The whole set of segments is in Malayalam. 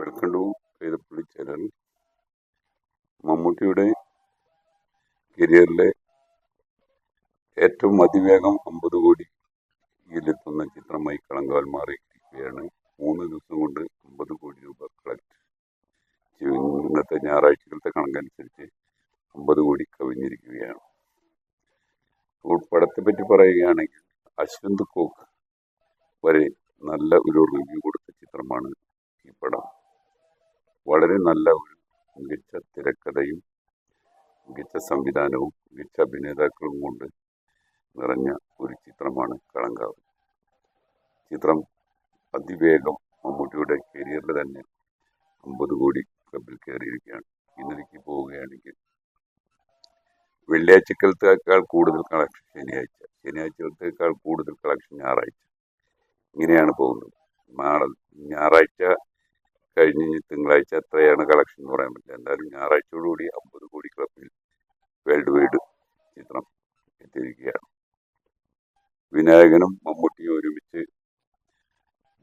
വെൽക്കം ടു കൈതപ്പള്ളി ചാനൽ മമ്മൂട്ടിയുടെ കരിയറിലെ ഏറ്റവും അതിവേഗം അമ്പത് കോടിയിലെത്തുന്ന ചിത്രമായി കളങ്കാൽ മാറിയിരിക്കുകയാണ്. മൂന്ന് ദിവസം കൊണ്ട് അമ്പത് കോടി രൂപ കളക്ട് ഇന്നത്തെ ഞായറാഴ്ചകളത്തെ കണക്കനുസരിച്ച് അമ്പത് കോടി കവിഞ്ഞിരിക്കുകയാണ്. അപ്പോൾ പടത്തെ പറ്റി പറയുകയാണെങ്കിൽ അശ്വന്ത് കോക്ക് വരെ നല്ല ഒരു റിവ്യൂ കൊടുത്ത ചിത്രമാണ് ഈ പടം. വളരെ നല്ല ഒരു മികച്ച തിരക്കഥയും മികച്ച സംവിധാനവും മികച്ച അഭിനേതാക്കളും കൊണ്ട് നിറഞ്ഞ ഒരു ചിത്രമാണ് കളങ്കാവ്. ചിത്രം അതിവേഗം മമ്മൂട്ടിയുടെ കരിയറിൽ തന്നെ അമ്പത് കോടി ക്ലബിൽ കയറിയിരിക്കുകയാണ്. ഇന്നലേക്ക് പോവുകയാണെങ്കിൽ വെള്ളിയാഴ്ചക്കലത്തേക്കാൾ കൂടുതൽ കളക്ഷൻ ശനിയാഴ്ച. ശനിയാഴ്ചത്തേക്കാൾ കൂടുതൽ കളക്ഷൻ ഞായറാഴ്ച. ഇങ്ങനെയാണ് പോകുന്നത്. ഞായറാഴ്ച കഴിഞ്ഞ് തിങ്കളാഴ്ച എത്രയാണ് കളക്ഷൻ എന്ന് പറയാൻ പറ്റില്ല. എന്തായാലും ഞായറാഴ്ചയോടുകൂടി അമ്പത് കോടി ക്ലബിൽ വേൾഡ് വൈഡ് ചിത്രം എത്തിയിരിക്കുകയാണ്. വിനായകനും മമ്മൂട്ടിയും ഒരുമിച്ച്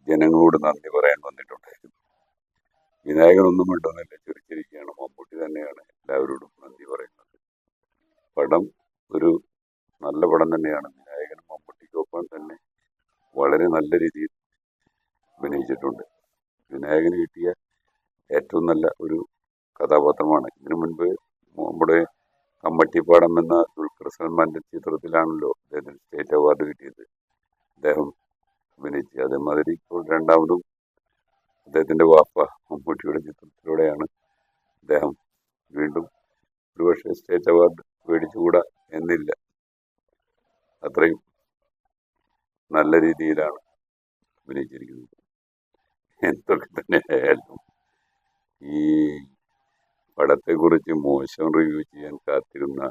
ജനങ്ങളോട് നന്ദി പറയാൻ വന്നിട്ടുണ്ടായിരുന്നു. വിനായകൻ ഒന്നും വേണ്ടെന്നല്ല ചിരിച്ചിരിക്കുകയാണ്. മമ്മൂട്ടി തന്നെയാണ് എല്ലാവരോടും നന്ദി പറയുന്നത്. പടം ഒരു നല്ല പടം തന്നെയാണ്. വിനായകനും മമ്മൂട്ടിക്കൊപ്പം തന്നെ വളരെ നല്ല രീതിയിൽ അഭിനയിച്ചിട്ടുണ്ട്. വിനായകന് കിട്ടിയ ഏറ്റവും നല്ല ഒരു കഥാപാത്രമാണ്. ഇതിനു മുൻപ് നമ്മുടെ കമ്മട്ടിപ്പാടം എന്ന ദുൽഖർ സൽമാന്റെ ചിത്രത്തിലാണല്ലോ അദ്ദേഹത്തിന് സ്റ്റേറ്റ് അവാർഡ് കിട്ടിയത്. അദ്ദേഹം അഭിനയിച്ചു. അതേമാതിരി ഇപ്പോൾ രണ്ടാമതും അദ്ദേഹത്തിന്റെ വാപ്പ മമ്മൂട്ടിയുടെ ചിത്രത്തിലൂടെയാണ് അദ്ദേഹം വീണ്ടും ഒരുപക്ഷെ സ്റ്റേറ്റ് അവാർഡ് മേടിച്ചുകൂടാ എന്നില്ല. അത്രയും നല്ല രീതിയിലാണ് അഭിനയിച്ചിരിക്കുന്നത്. എന്തൊക്കെ തന്നെ ആയാലും. ഈ പടത്തെക്കുറിച്ച് മോശം റിവ്യൂ ചെയ്യാൻ കാത്തിരുന്ന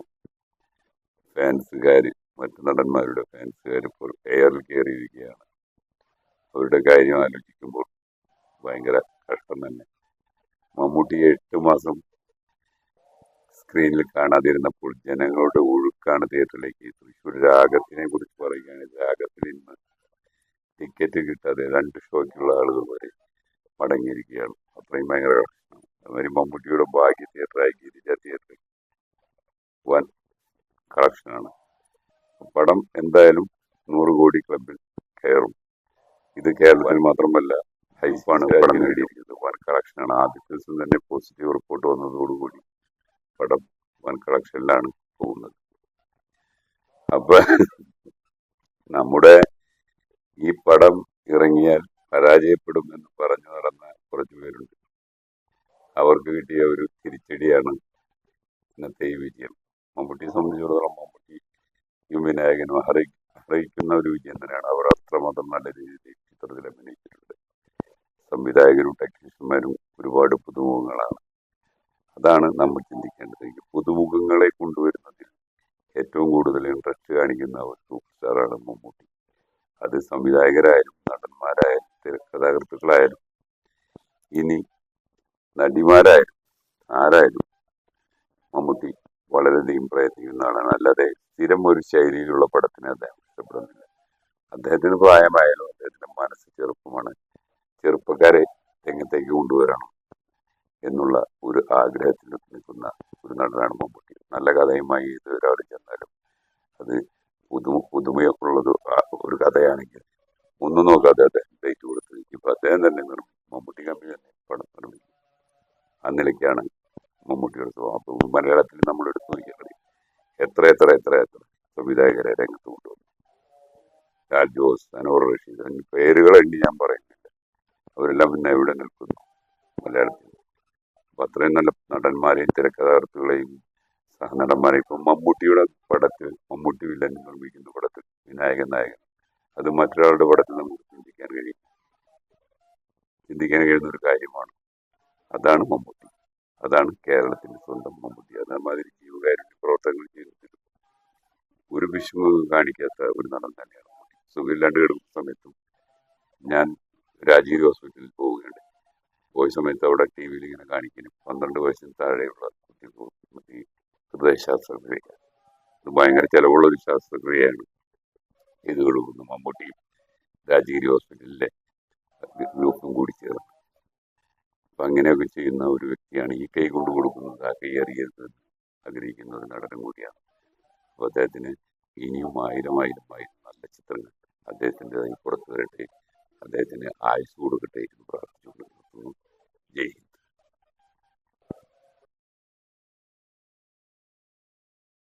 ഫാൻസുകാർ മറ്റു നടന്മാരുടെ ഫാൻസുകാർ ഇപ്പോൾ എയറിൽ കയറിയിരിക്കുകയാണ് അവരുടെ കാര്യം ആലോചിക്കുമ്പോൾ ഭയങ്കര കഷ്ടം തന്നെ. മമ്മൂട്ടി എട്ട് മാസം സ്ക്രീനിൽ കാണാതിരുന്നപ്പോൾ ജനങ്ങളുടെ ഒഴുക്കാണ് തിയേറ്ററിലേക്ക് തൃശ്ശൂർ രാഗത്തിനെ കുറിച്ച് പറയുകയാണെങ്കിൽ രാഗത്തിൽ ഇന്ന് ടിക്കറ്റ് കിട്ടാതെ രണ്ട് ഷോയ്ക്കുള്ള ആളുകൾ വരെ. മടങ്ങിയിരിക്കുകയാണ്. അത്രയും ഭയങ്കര അതുമാതിരി മമ്മൂട്ടിയുടെ ഭാഗ്യ തിയേറ്ററാക്കി ഗിരിജ തിയേറ്റർ വൻ കളക്ഷനാണ് പടം എന്തായാലും നൂറ് കോടി ക്ലബിൽ കയറും. ഇത് കേരളത്തിൽ മാത്രമല്ല ഹൈപ്പാണ് പടം. നേടിയിരിക്കുന്നത്. വൻ കളക്ഷനാണ് ആദ്യത്തെ ദിവസം തന്നെ പോസിറ്റീവ് റിപ്പോർട്ട് വന്നതോടുകൂടി പടം വൻ കളക്ഷനിലാണ് പോകുന്നത്. അപ്പൊ നമ്മുടെ ഈ പടം ഇറങ്ങിയാൽ പരാജയപ്പെടും എന്ന് പേരുണ്ട് അവർക്ക് കിട്ടിയ ഒരു തിരിച്ചടിയാണ് ഇന്നത്തെ ഈ വിജയം. മമ്മൂട്ടിയെ സംബന്ധിച്ചിടത്തോളം മമ്മൂട്ടി യും വിനായകനും അറിയിക്കുന്ന ഒരു വിജയം തന്നെയാണ്. അവർ അത്രമാത്രം നല്ല രീതിയിൽ ചിത്രത്തിൽ അഭിനയിച്ചിട്ടുണ്ട്. സംവിധായകരും ടെക്നീഷ്യന്മാരും ഒരുപാട് പുതുമുഖങ്ങളാണ്. അതാണ് നമ്മൾ ചിന്തിക്കേണ്ടത്. പുതുമുഖങ്ങളെ കൊണ്ടുവരുന്നതിൽ ഏറ്റവും കൂടുതൽ ഇൻട്രസ്റ്റ് കാണിക്കുന്ന ഒരു സൂപ്പർ സ്റ്റാറാണ് മമ്മൂട്ടി. അത് സംവിധായകരായാലും നടന്മാരായാലും തിരക്കഥാകൃത്തുക്കളായാലും ഇനി നടിമാരായാലും ആരായാലും മമ്മൂട്ടി വളരെയധികം പ്രയത്നിക്കുന്ന ആളാണ് അല്ലാതെ സ്ഥിരം ഒരു ശൈലിയിലുള്ള പടത്തിനെ അദ്ദേഹം ഇഷ്ടപ്പെടുന്നില്ല. അദ്ദേഹത്തിന് പ്രായമായാലും അദ്ദേഹത്തിന്റെ മനസ്സ് ചെറുപ്പമാണ്. ചെറുപ്പക്കാരെ രംഗത്തേക്ക് കൊണ്ടുവരണം എന്നുള്ള ഒരു ആഗ്രഹത്തിൽ നിൽക്കുന്ന ഒരു നടനാണ് മമ്മൂട്ടി. നല്ല കഥയുമായി ഏത് ഒരാൾ ചെന്നാലും അത് പുതുമ പുതുമയുള്ളത് ഒരു കഥയാണെങ്കിൽ ഒന്നും നോക്കാതെ അദ്ദേഹം ഡേറ്റ് കൊടുത്ത് ഇപ്പൊ അദ്ദേഹം തന്നെ മമ്മൂട്ടി കമ്പനി തന്നെ പടം നിർമ്മിക്കും. ആ നിലയ്ക്കാണ് മമ്മൂട്ടിയുടെ സ്വഭാവം. മലയാളത്തിൽ നമ്മൾ എടുത്തു നോക്കിയാൽ എത്ര എത്ര എത്ര എത്ര സംവിധായകരെ രംഗത്ത് കൊണ്ടുവന്നു. ലാൽ ജോസ് അനോർ റഷീദ് എന്നീ ഞാൻ പറയുന്നില്ല. അവരെല്ലാം പിന്നെ ഇവിടെ നിൽക്കുന്നു മലയാളത്തിൽ. അപ്പൊ അത്രയും നല്ല നടന്മാരെയും തിരക്കഥാകൃത്തുകളെയും സഹനടന്മാരെയും ഇപ്പം മമ്മൂട്ടിയുടെ പടത്തിൽ മമ്മൂട്ടി വില്ലൻ നിർമ്മിക്കുന്ന പടത്തിൽ വിനായകൻ നായകൻ. അത് മറ്റൊരാളുടെ പടത്തിൽ നമുക്ക് ചിന്തിക്കാൻ കഴിയും. ചിന്തിക്കാൻ കഴിയുന്ന ഒരു കാര്യമാണ്. അതാണ് മമ്മൂട്ടി. അതാണ് കേരളത്തിന്റെ സ്വന്തം മമ്മൂട്ടി. അതേമാതിരി ജീവകാരുണ്യ പ്രവർത്തനങ്ങൾ ജീവിതത്തിൽ ഒരു വിഷമവും കാണിക്കാത്ത ഒരു നടൻ തന്നെയാണ് സുഖമില്ലാണ്ട് കിടക്കുന്ന സമയത്തും ഞാൻ രാജീവ് ഹോസ്പിറ്റലിൽ പോവുകയുണ്ട്. പോയ സമയത്ത് അവിടെ ടി വിയിൽ ഇങ്ങനെ കാണിക്കുന്നു പന്ത്രണ്ട് വയസ്സിന് താഴെയുള്ള കുട്ടികൾക്ക് ഹൃദയ ശാസ്ത്രക്രിയ ഇത് ഭയങ്കര ചിലവുള്ള ഒരു ശാസ്ത്രക്രിയയാണ് ഇത് കൊടുക്കുന്നു മമ്മൂട്ടിയും രാജഗിരി ഹോസ്പിറ്റലിലെ ഗ്രൂപ്പും കൂടി ചേർന്ന്. അപ്പം അങ്ങനെയൊക്കെ ചെയ്യുന്ന ഒരു വ്യക്തിയാണ് ഈ കൈ കൊണ്ട് കൊടുക്കുന്നത് ആ കൈ അറിയരുത് ആഗ്രഹിക്കുന്ന ഒരു നടനും കൂടിയാണ്. അപ്പോൾ അദ്ദേഹത്തിന് ഇനിയും ആയിരം ആയിരം ആയിരം നല്ല ചിത്രങ്ങൾ അദ്ദേഹത്തിന്റെതായി പുറത്തു വരട്ടെ അദ്ദേഹത്തിന് ആയുസ് കൊടുക്കട്ടെ എന്ന് പ്രാർത്ഥിച്ചുകൊണ്ട്